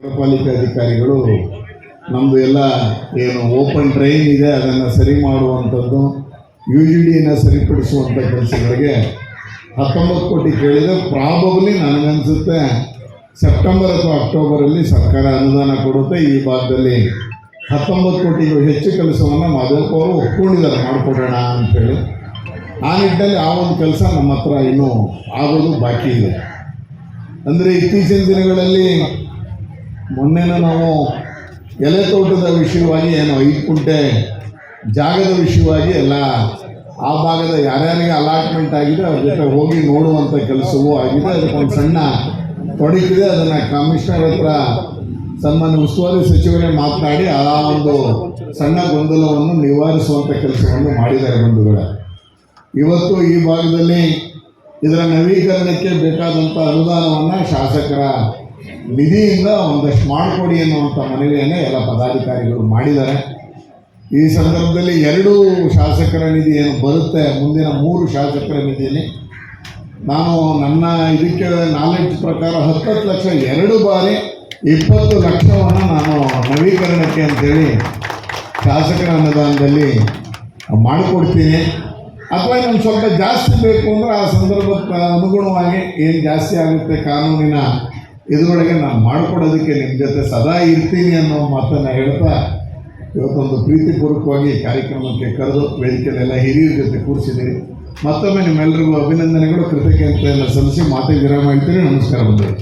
ನಗರ ಪಾಲಿಕೆ ಅಧಿಕಾರಿಗಳು ನಮ್ಮದು ಎಲ್ಲ ಏನು ಓಪನ್ ಡ್ರೈನ್ ಇದೆ, ಅದನ್ನು ಸರಿ ಮಾಡುವಂಥದ್ದು ಯು ಜಿ ಡಿಯನ್ನು ಸರಿಪಡಿಸುವಂಥ ಕೆಲಸಗಳಿಗೆ ಹತ್ತೊಂಬತ್ತು ಕೋಟಿ ಕೇಳಿದರೆ ಪ್ರಾಬಬ್ಲಿ ನನಗನ್ಸುತ್ತೆ ಸೆಪ್ಟೆಂಬರ್ ಅಥವಾ ಅಕ್ಟೋಬರಲ್ಲಿ ಸರ್ಕಾರ ಅನುದಾನ ಕೊಡುತ್ತೆ. ಈ ಭಾಗದಲ್ಲಿ ಹತ್ತೊಂಬತ್ತು ಕೋಟಿಗೂ ಹೆಚ್ಚು ಕೆಲಸವನ್ನು ಮಾದೇವಪ್ಪ ಅವರು ಒಪ್ಕೊಂಡಿದ್ದಾರೆ, ಮಾಡಿಕೊಡೋಣ ಅಂಥೇಳಿ. ಆ ನಿಟ್ಟಿನಲ್ಲಿ ಆ ಒಂದು ಕೆಲಸ ನಮ್ಮ ಹತ್ರ ಇನ್ನೂ ಆಗೋದು ಬಾಕಿ ಇದೆ. ಅಂದರೆ ಇತ್ತೀಚಿನ ದಿನಗಳಲ್ಲಿ ಮೊನ್ನೆನೂ ನಾವು ಎಲೆ ತೋಟದ ವಿಷಯವಾಗಿ ಏನು ಐದು ಕುಂಟೆ ಜಾಗದ ವಿಷಯವಾಗಿ ಎಲ್ಲ ಆ ಭಾಗದ ಯಾರ್ಯಾರಿಗೆ ಅಲಾಟ್ಮೆಂಟ್ ಆಗಿದೆ, ಅವ್ರ ಜೊತೆ ಹೋಗಿ ನೋಡುವಂಥ ಕೆಲಸವೂ ಆಗಿದೆ. ಅದಕ್ಕೊಂದು ಸಣ್ಣ ತೊಡಕಿದೆ ಅದನ್ನು ಕಮಿಷನರ್ ಹತ್ರ ಸನ್ಮಾನ್ಯ ಉಸ್ತುವಾರಿ ಸಚಿವರೇ ಮಾತನಾಡಿ ಆ ಒಂದು ಸಣ್ಣ ಗೊಂದಲವನ್ನು ನಿವಾರಿಸುವಂಥ ಕೆಲಸವನ್ನು ಮಾಡಿದ್ದಾರೆ ಬಂಧುಗಳ. ಇವತ್ತು ಈ ಭಾಗದಲ್ಲಿ ಇದರ ನವೀಕರಣಕ್ಕೆ ಬೇಕಾದಂಥ ಅನುದಾನವನ್ನು ಶಾಸಕರ ನಿಧಿಯಿಂದ ಒಂದಷ್ಟು ಮಾಡಿಕೊಡಿ ಅನ್ನುವಂಥ ಮನವಿಯನ್ನು ಎಲ್ಲ ಪದಾಧಿಕಾರಿಗಳು ಮಾಡಿದ್ದಾರೆ. ಈ ಸಂದರ್ಭದಲ್ಲಿ ಎರಡು ಶಾಸಕರ ನಿಧಿ ಏನು ಬರುತ್ತೆ, ಮುಂದಿನ ಮೂರು ಶಾಸಕರ ನಿಧಿಯಲ್ಲಿ. ನಾನು ನನ್ನ ಇದಕ್ಕೆ ನಾಲೆಡ್ಜ್ ಪ್ರಕಾರ ಹತ್ತತ್ತು ಲಕ್ಷ, ಎರಡು ಬಾರಿ ಇಪ್ಪತ್ತು ಲಕ್ಷವನ್ನು ನಾನು ನವೀಕರಣಕ್ಕೆ ಅಂತೇಳಿ ಶಾಸಕರ ಅನುದಾನದಲ್ಲಿ ಮಾಡಿಕೊಡ್ತೀನಿ. ಅಥವಾ ಇನ್ನೊಂದು ಸ್ವಲ್ಪ ಜಾಸ್ತಿ ಬೇಕು ಅಂದರೆ ಆ ಸಂದರ್ಭಕ್ಕೆ ಅನುಗುಣವಾಗಿ ಏನು ಜಾಸ್ತಿ ಆಗುತ್ತೆ ಕಾನೂನಿನ ಇದರೊಳಗೆ ನಾನು ಮಾಡಿಕೊಡೋದಕ್ಕೆ ನಿಮ್ಮ ಜೊತೆ ಸದಾ ಇರ್ತೀನಿ ಅನ್ನೋ ಮಾತನ್ನು ಹೇಳ್ತಾ ಇವತ್ತೊಂದು ಪ್ರೀತಿಪೂರ್ವಕವಾಗಿ ಕಾರ್ಯಕ್ರಮಕ್ಕೆ ಕರೆದು ವೇದಿಕೆಯಲ್ಲೆಲ್ಲ ಹಿರಿಯರ ಜೊತೆ ಕೂರಿಸಿದ್ದೀರಿ. ಮತ್ತೊಮ್ಮೆ ನಿಮ್ಮೆಲ್ಲರಿಗೂ ಅಭಿನಂದನೆಗಳು, ಕೃತಜ್ಞತೆಯನ್ನು ಸಲ್ಲಿಸಿ ಮಾತಿಗೆ ವಿರಾಮ ಹೇಳ್ತೀನಿ. ನಮಸ್ಕಾರ ಬಂದರು